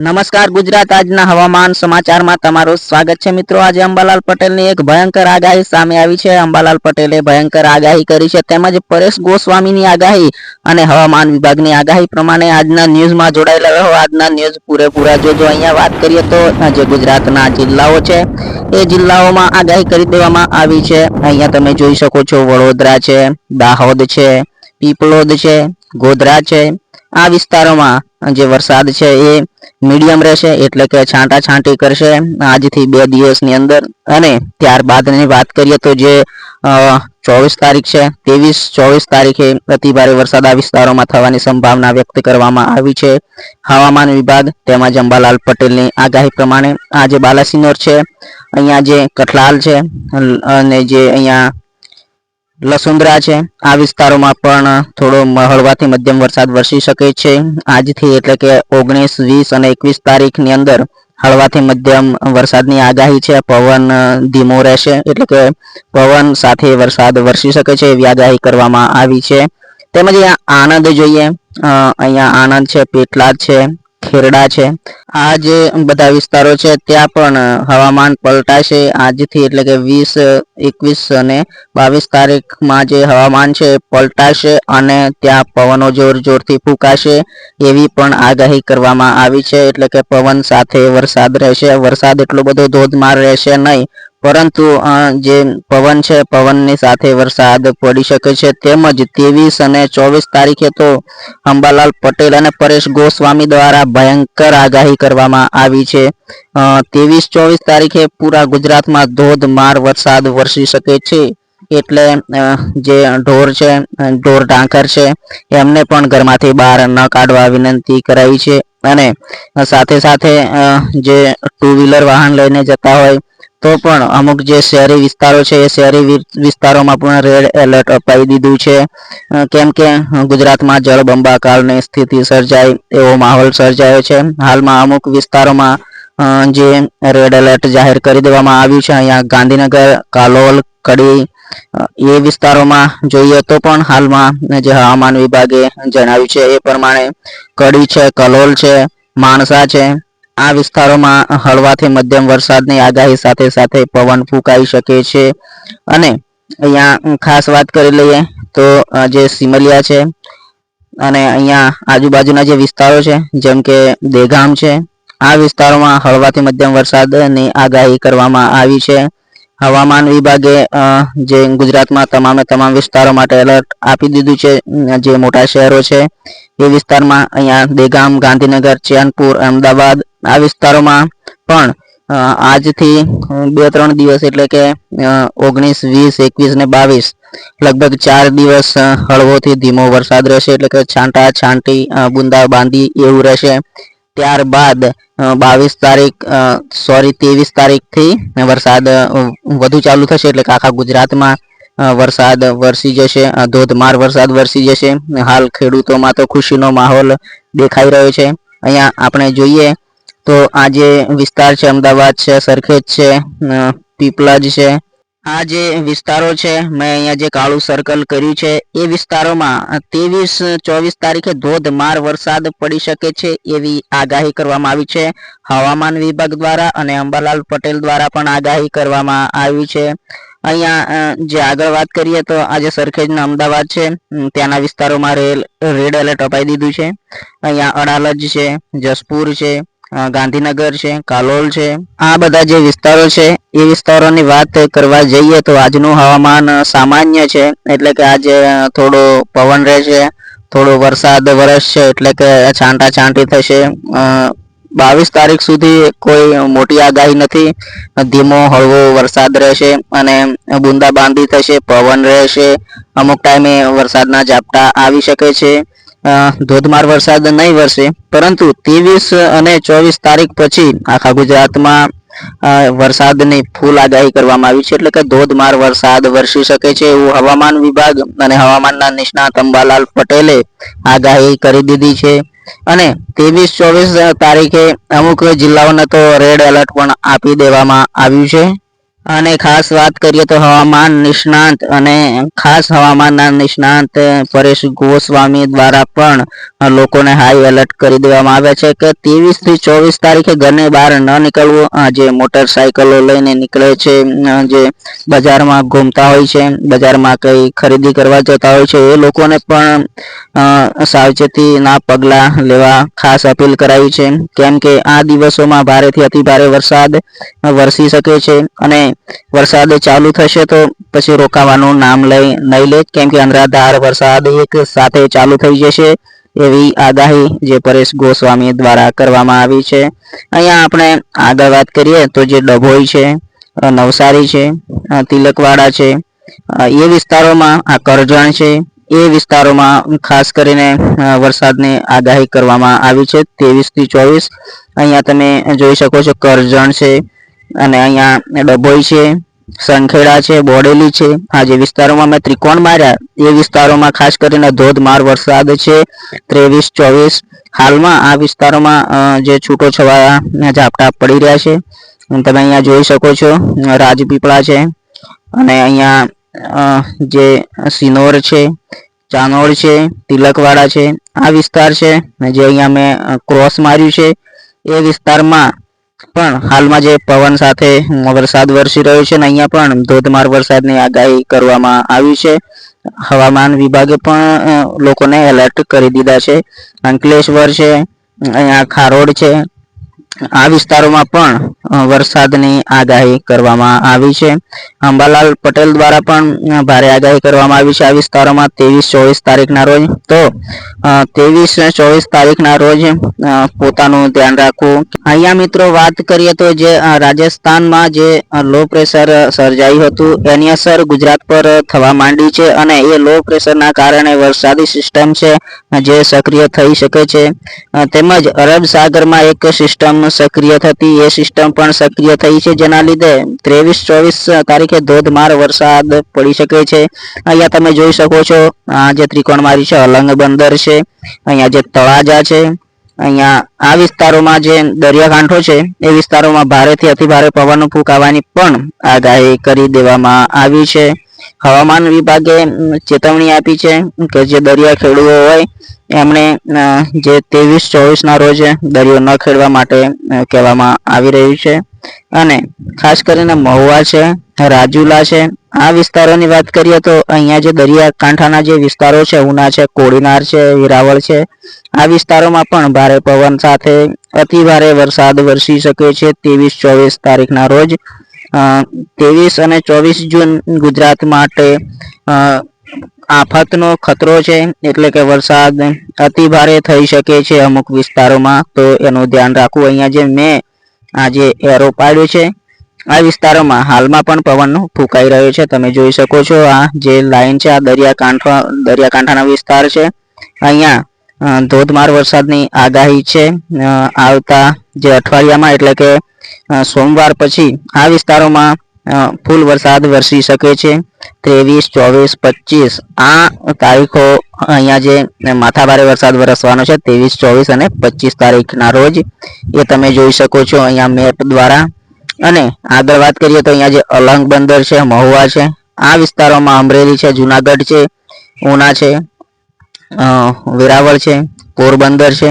નમસ્કાર ગુજરાત આજના હવામાન સમાચારમાં તમારું સ્વાગત છે મિત્રો. આજે અંબાલાલ પટેલની એક ભયંકર આગાહી સામે આવી છે. અંબાલાલ પટેલે ભયંકર આગાહી કરી છે તેમજ પરેશ ગોસ્વામીની આગાહી અને હવામાન વિભાગની આગાહી પ્રમાણે આજના ન્યૂઝમાં જોડાયેલા રહો. આજના ન્યૂઝ પૂરેપૂરા જોજો. અહીંયા વાત કરીએ તો જે ગુજરાતના જિલ્લાઓ છે. એ જિલ્લાઓમાં આગાહી કરી દેવામાં આવી છે. અહીંયા તમે જોઈ શકો છો વડોદરા છે, દાહોદ છે પીપલોદ છે, ગોધરા છે. આ વિસ્તારોમાં જે વરસાદ છે એ મીડિયમ રહેશે એટલે કે છાંટા છાંટી કરશે આજથી બે દિવસની અંદર. અને ત્યારબાદની વાત કરીએ તો જે ચોવીસ તારીખ છે, ત્રેવીસ ચોવીસ તારીખે અતિ ભારે વરસાદ આ વિસ્તારોમાં થવાની સંભાવના વ્યક્ત કરવામાં આવી છે. હવામાન વિભાગ તેમજ અંબાલાલ પટેલની આગાહી પ્રમાણે આ જે બાલાસિનોર છે, અહીંયા જે કઠલાલ છે અને જે અહીંયા લસુંદરા છે. આ વિસ્તારોમાં પણ થોડો હળવાથી મધ્યમ વરસાદ વરસી શકે છે. આજથી એટલે કે ઓગણીસ, વીસ અને એકવીસ તારીખની અંદર હળવાથી મધ્યમ વરસાદની આગાહી છે. પવન ધીમો રહેશે એટલે કે પવન સાથે વરસાદ વરસી શકે છે એવી આગાહી કરવામાં આવી છે. તેમજ અહીંયા આનંદ જોઈએ. અહીંયા આનંદ છે, પેટલાદ છે ખેરડા છે. આ જે બધા વિસ્તારો છે, ત્યાં પણ હવામાન પલટાશે આજથી એટલે કે વીસ એકવીસ અને બાવીસ તારીખમાં જે હવામાન છે પલટાશે અને ત્યાં પવનો જોર જોરથી ફૂંકાશે એવી પણ આગાહી કરવામાં આવી છે. એટલે કે પવન સાથે વરસાદ રહેશે. વરસાદ એટલો બધો ધોધમાર રહેશે નહીં પરંતુ જે પવન છે, પવનની સાથે વરસાદ પડી શકે છે. તેમજ ત્રેવીસ અને ચોવીસ તારીખે તો અંબાલાલ પટેલ અને પરેશ ગોસ્વામી દ્વારા ભયંકર આગાહી કરવામાં આવી છે. ત્રેવીસ ચોવીસ તારીખે પૂરા ગુજરાતમાં ધોધમાર વરસાદ વરસી શકે છે. એટલે જે ઢોર છે ઢોર ઢાંકર છે, એમને પણ ઘરમાંથી બહાર ન કાઢવા વિનંતી કરાવી છે. અને સાથે સાથે જે ટુ વ્હીલર વાહન લઈને જતા હોય તો પણ અમુક જે શહેરી વિસ્તારો છે, એ શહેરી વિસ્તારોમાં પણ રેડ એલર્ટ અપાવી દીધું છે. કેમ કે ગુજરાતમાં જળબંબાકારની સ્થિતિ સર્જાય, એવો માહોલ સર્જાયો છે. હાલમાં અમુક વિસ્તારોમાં જે રેડ એલર્ટ જાહેર કરી દેવામાં આવ્યું છે, અહીંયા ગાંધીનગર, કાલોલ, કડી એ વિસ્તારોમાં જોઈએ તો પણ હાલમાં જે હવામાન વિભાગે જણાવ્યું છે, એ પ્રમાણે કડી છે, કલોલ છે, માણસા છે આ વિસ્તારોમાં હળવાથી મધ્યમ વરસાદની આગાહી સાથે સાથે પવન ફૂંકાઈ શકે છે. અને અહીંયા ખાસ વાત કરી લઈએ તો જે સિમલિયા છે અને અહીંયા આજુબાજુના જે વિસ્તારો છે, જેમ કે દેગામ છે, આ વિસ્તારોમાં હળવાથી મધ્યમ વરસાદની આગાહી કરવામાં આવી છે. હવામાન વિભાગે જે ગુજરાતમાં તમામે તમામ વિસ્તારો માટે એલર્ટ આપી દીધું છે જે મોટા શહેરો છે, એ વિસ્તારમાં અહીંયા દેગામ, ગાંધીનગર, ચેનપુર, અમદાવાદ આ વિસ્તારોમાં પણ આજથી બે ત્રણ દિવસ એટલે કે ઓગણીસ, વીસ, એકવીસ ને બાવીસ, લગભગ ચાર દિવસ હળવોથી ધીમો વરસાદ રહેશે એટલે કે છાંટા, છાંટી બુંદા બાંધી એવું રહેશે. ત્યારબાદ બાવીસ તારીખ સોરી, ત્રેવીસ તારીખથી વરસાદ વધુ ચાલુ થશે એટલે કે આખા ગુજરાતમાં વરસાદ વરસી જશે ધોધમાર વરસાદ વરસી જશે. હાલ ખેડૂતોમાં તો ખુશીનો માહોલ દેખાઈ રહ્યો છે. અહીંયા આપણે જોઈએ તો આ જે વિસ્તાર છે, અમદાવાદ છે, સરખેજ છે પીપલજ છે. આ જે વિસ્તારો છે, મેં અહીંયા જે કાળું સર્કલ કર્યું છે, એ વિસ્તારોમાં ત્રેવીસ, ચોવીસ તારીખે ધોધમાર વરસાદ પડી શકે છે એવી આગાહી કરવામાં આવી છે. હવામાન વિભાગ દ્વારા અને અંબાલાલ પટેલ દ્વારા પણ આગાહી કરવામાં આવી છે. અહીંયા જે આગળ વાત કરીએ તો આજે સરખેજના અમદાવાદ છે ત્યાંના વિસ્તારોમાં રેડ એલર્ટ અપાઈ દીધું છે. અહીંયા અડાલજ છે, જસપુર છે ગાંધીનગર છે, કાલોલ છે, આ બધા જે વિસ્તારો છે, એ વિસ્તારોની વાત કરવા જઈએ તો આજનું હવામાન સામાન્ય છે, એટલે કે આજે થોડો પવન રહેશે, થોડો વરસાદ વરસશે, એટલે કે છાંટા છાંટી થશે બાવીસ તારીખ સુધી કોઈ મોટી આગાહી નથી ધીમો, હળવો વરસાદ રહેશે, અને બુંદાબાંદી થશે, પવન રહેશે, અમુક ટાઈમે વરસાદના ઝાપટા આવી શકે છે ધોધમાર વરસાદ નહીં વરસે. પરંતુ ત્રેવીસ અને ચોવીસ તારીખ પછી આખા ગુજરાતમાં વરસાદની ફૂલ આગાહી કરવામાં આવી છે. એટલે કે ધોધમાર વરસાદ વરસી શકે છે એવું હવામાન વિભાગ અને હવામાનના નિષ્ણાત અંબાલાલ પટેલે આગાહી કરી દીધી છે. અને ત્રેવીસ ચોવીસ તારીખે અમુક જિલ્લાઓને તો રેડ એલર્ટ પણ આપી દેવામાં આવ્યું છે. અને ખાસ વાત કરીએ તો હવામાન નિષ્ણાંત અને ખાસ હવામાનના નિષ્ણાંત પરેશ ગોસ્વામી દ્વારા પણ લોકોને હાઈ એલર્ટ કરી દેવામાં આવ્યા છે કે ત્રેવીસથી ચોવીસ તારીખે ઘરની બહાર ન નીકળવું. જે મોટરસાયકલો લઈને નીકળે છે જે બજારમાં ઘૂમતા હોય છે, બજારમાં કઈ ખરીદી કરવા જતા હોય છે, એ લોકોને પણ સાવચેતીના પગલાં લેવા ખાસ અપીલ કરાવી છે. કેમ કે આ દિવસોમાં ભારેથી અતિ ભારે વરસાદ વરસી શકે છે અને વરસાદ ચાલુ થશે તો પછી રોકાવાનું નામ લઈ, નહીં લે. કેમ કે અનરાધાર વરસાદ એક સાથે ચાલુ થઈ જશે. એવી આગાહી જે પરેશ ગોસ્વામી દ્વારા કરવામાં આવી છે. અહીંયા આપણે આગળ વાત કરીએ તો જે ડભોઈ છે નવસારી છે તિલકવાડા છે એ વિસ્તારોમાં આ કરજણ છે, એ વિસ્તારોમાં ખાસ કરીને વરસાદની આગાહી કરવામાં આવી છે, ત્રેવીસથી ચોવીસ. અહીંયા તમે જોઈ શકો છો કરજણ છે અને અહીંયા ડભોઈ છે સંખેડા છે, બોડેલી છે. આ જે વિસ્તારોમાં મેં ત્રિકોણ માર્યા, એ વિસ્તારોમાં ખાસ કરીને ધોધમાર વરસાદ છે. ત્રેવીસ, ચોવીસ, હાલમાં આ વિસ્તારોમાં જે છૂટો છવાયા ઝાપટા પડી રહ્યા છે. તમે અહીંયા જોઈ શકો છો, રાજપીપળા છે. અને અહીંયા જે સિનોર છે ચાનોડ છે, તિલકવાડા છે. આ વિસ્તાર છે જે અહીંયા મેં ક્રોસ માર્યું છે. એ વિસ્તારમાં પણ હાલમાં જે પવન સાથે વરસાદ વરસી રહ્યો છે ને અહીંયા પણ ધોધમાર વરસાદની આગાહી કરવામાં આવી છે. હવામાન વિભાગે પણ લોકોને એલર્ટ કરી દીધા છે. અંકલેશ્વર છે, અહીંયા ખારોડ છે આ વિસ્તારોમાં પણ વરસાદની આગાહી કરવામાં આવી છે. અંબાલાલ પટેલ દ્વારા પણ ભારે આગાહી કરવામાં આવી છે આ વિસ્તારોમાં ત્રેવીસ ચોવીસ તારીખના રોજ. તો ત્રેવીસ ચોવીસ તારીખના રોજ પોતાનું ધ્યાન રાખવું. અહીંયા મિત્રો વાત કરીએ તો જે રાજસ્થાનમાં જે લો પ્રેશર સર્જાયું હતું, એની અસર ગુજરાત પર થવા માંડી છે અને એ લો પ્રેશરના કારણે વરસાદી સિસ્ટમ છે, જે સક્રિય થઈ શકે છે. તેમજ અરબ સાગરમાં એક સિસ્ટમ સક્રિય થતી, એ સિસ્ટમ પણ સક્રિય થઈ છે. જેના લીધે ત્રેવીસ ચોવીસ તારીખે ધોધમાર વરસાદ પડી શકે છે. અહીંયા તમે જોઈ શકો છો, આ જે ત્રિકોણ મારી છે અલંગ બંદર છે, અહીંયા જે તળાજા છે, અહીંયા આ વિસ્તારોમાં જે દરિયાકાંઠો છે, એ વિસ્તારોમાં ભારેથી અતિભારે પવન ફૂંકાવાની પણ આગાહી કરી દેવામાં આવી છે. હવામાન વિભાગે ચેતવણી આપી છે કે જે દરિયા ખેડૂતો હોય એમણે જે ત્રેવીસ ચોવીસ ના રોજ દરિયો ન ખેડવા માટે કહેવામાં આવી રહ્યું છે. અને ખાસ કરીને મહુવા છે, રાજુલા છે, આ વિસ્તારોની વાત કરીએ તો અહીંયા જે દરિયા કાંઠાના જે વિસ્તારો છે, ઉના છે, કોડીનાર છે, વેરાવળ છે, આ વિસ્તારોમાં પણ ભારે પવન સાથે અતિ ભારે વરસાદ વરસી શકે છે ત્રેવીસ, ચોવીસ તારીખના રોજ. ત્રેવીસ અને ચોવીસ જૂન ગુજરાત માટે આફતનો ખતરો છે, એટલે કે વરસાદ અતિ ભારે થઈ શકે છે અમુક વિસ્તારોમાં. તો એનું ધ્યાન રાખવું અહીંયા જે મેં આજે એરો પાડ્યો છે, આ વિસ્તારોમાં હાલમાં પણ પવન ફૂંકાઈ રહ્યો છે. તમે જોઈ શકો છો આ જે લાઈન છે, આ દરિયાકાંઠા, દરિયાકાંઠાનો વિસ્તાર છે. અહીંયા ધોધમાર વરસાદની આગાહી છે. આવતા જે અઠવાડિયામાં, એટલે કે સોમવાર પછી આ વિસ્તારોમાં ફૂલ વરસાદ વરસી શકે છે. ત્રેવીસ, ચોવીસ, પચીસ આ તારીખો અહીંયા જે માથાભારે વરસાદ વરસવાનો છે, ત્રેવીસ, ચોવીસ અને પચીસ તારીખના રોજ એ તમે જોઈ શકો છો અહીંયા મેપ દ્વારા. અને આગળ વાત કરીએ તો અહીંયા જે અલંગ બંદર છે, મહુવા છે, આ વિસ્તારોમાં અમરેલી છે, જુનાગઢ છે, ઉના છે વેરાવળ છે પોરબંદર છે.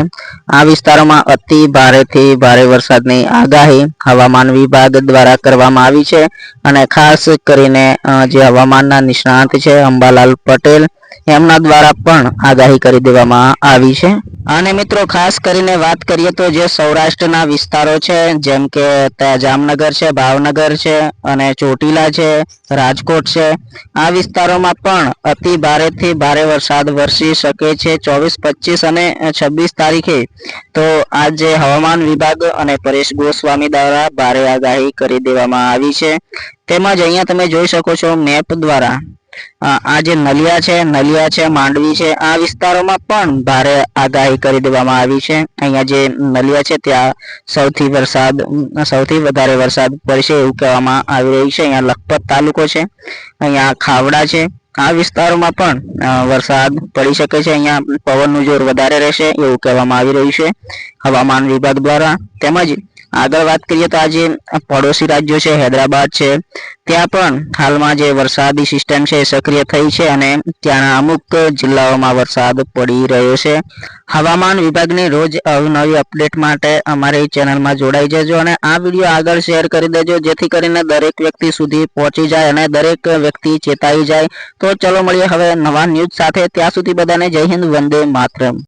આ વિસ્તારોમાં અતિ ભારેથી ભારે વરસાદની આગાહી હવામાન વિભાગ દ્વારા કરવામાં આવી છે અને ખાસ કરીને જે હવામાનના નિષ્ણાંત છે અંબાલાલ પટેલ એમના દ્વારા પણ આગાહી કરી દેવામાં આવી છે. અને મિત્રો, ખાસ કરીને વાત કરીએ તો જે સૌરાષ્ટ્રના વિસ્તારો છે, જેમ કે ત્યાં જામનગર છે, ભાવનગર છે, અને ચોટીલા છે, રાજકોટ છે, આ વિસ્તારોમાં પણ અતિ ભારેથી ભારે વરસાદ વરસી શકે છે, ચોવીસ, પચીસ અને છવ્વીસ તારીખે. તો આજે હવામાન વિભાગ અને પરેશ ગોસ્વામી દ્વારા ભારે આગાહી કરી દેવામાં આવી છે. તેમજ અહીંયા તમે જોઈ શકો છો મેપ દ્વારા. આ જે નલિયા છે નલિયા છે, માંડવી છે, આ વિસ્તારોમાં પણ ભારે આગાહી કરી દેવામાં આવી છે. અહીંયા જે નલિયા છે, ત્યાં સૌથી વરસાદ સૌથી વધારે વરસાદ પડશે એવું કહેવામાં આવી રહ્યું છે. અહીંયા લખપત તાલુકો છે, અહીંયા ખાવડા છે. આ વિસ્તારોમાં પણ વરસાદ પડી શકે છે. અહીંયા પવનનું જોર વધારે રહેશે એવું કહેવામાં આવી રહ્યું છે. હવામાન વિભાગ દ્વારા તેમજ આગળ વાત કરીએ તો આજે પડોશી રાજ્યો છે, હૈદરાબાદ છે. ત્યાં પણ હાલમાં જે વરસાદી સિસ્ટમ છે સક્રિય થઈ છે અને ત્યાંના અમુક જિલ્લાઓમાં વરસાદ પડી રહ્યો છે. હવામાન વિભાગની રોજ અવનવી અપડેટ માટે અમારી ચેનલમાં જોડાઈ જજો અને આ વીડિયો આગળ શેર કરી દેજો, જેથી કરીને દરેક વ્યક્તિ સુધી પહોંચી જાય અને દરેક વ્યક્તિ ચેતાઈ જાય. તો ચલો મળીએ હવે નવા ન્યૂઝ સાથે. ત્યાં સુધી બધાને જય હિન્દ, વંદે માતરમ.